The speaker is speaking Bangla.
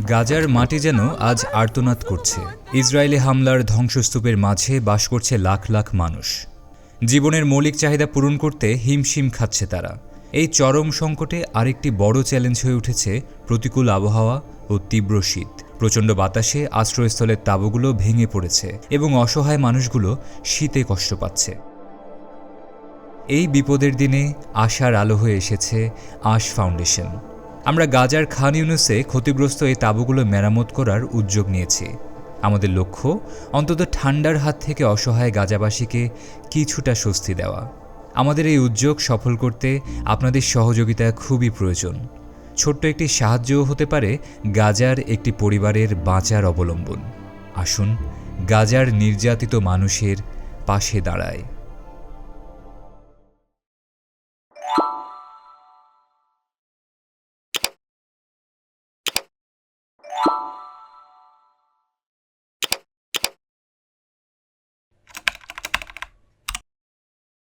গাজার মাটি যেন আজ আর্তনাদ করছে। ইসরায়েলি হামলার ধ্বংসস্তূপের মাঝে বাস করছে লাখ লাখ মানুষ। জীবনের মৌলিক চাহিদা পূরণ করতে হিমশিম খাচ্ছে তারা। এই চরম সংকটে আরেকটি বড় চ্যালেঞ্জ হয়ে উঠেছে প্রতিকূল আবহাওয়া ও তীব্র শীত। প্রচণ্ড বাতাসে আশ্রয়স্থলের তাঁবুগুলো ভেঙে পড়েছে এবং অসহায় মানুষগুলো শীতে কষ্ট পাচ্ছে। এই বিপদের দিনে আশার আলো হয়ে এসেছে আশ ফাউন্ডেশন। আমরা গাজার খান ইউনুসে ক্ষতিগ্রস্ত এই তাঁবুগুলো মেরামত করার উদ্যোগ নিয়েছি। আমাদের লক্ষ্য, অন্তত ঠান্ডার হাত থেকে অসহায় গাজাবাসীকে কিছুটা স্বস্তি দেওয়া। আমাদের এই উদ্যোগ সফল করতে আপনাদের সহযোগিতা খুবই প্রয়োজন। ছোট্ট একটি সাহায্যও হতে পারে গাজার একটি পরিবারের বাঁচার অবলম্বন। আসুন, গাজার নির্যাতিত মানুষের পাশে দাঁড়ায় you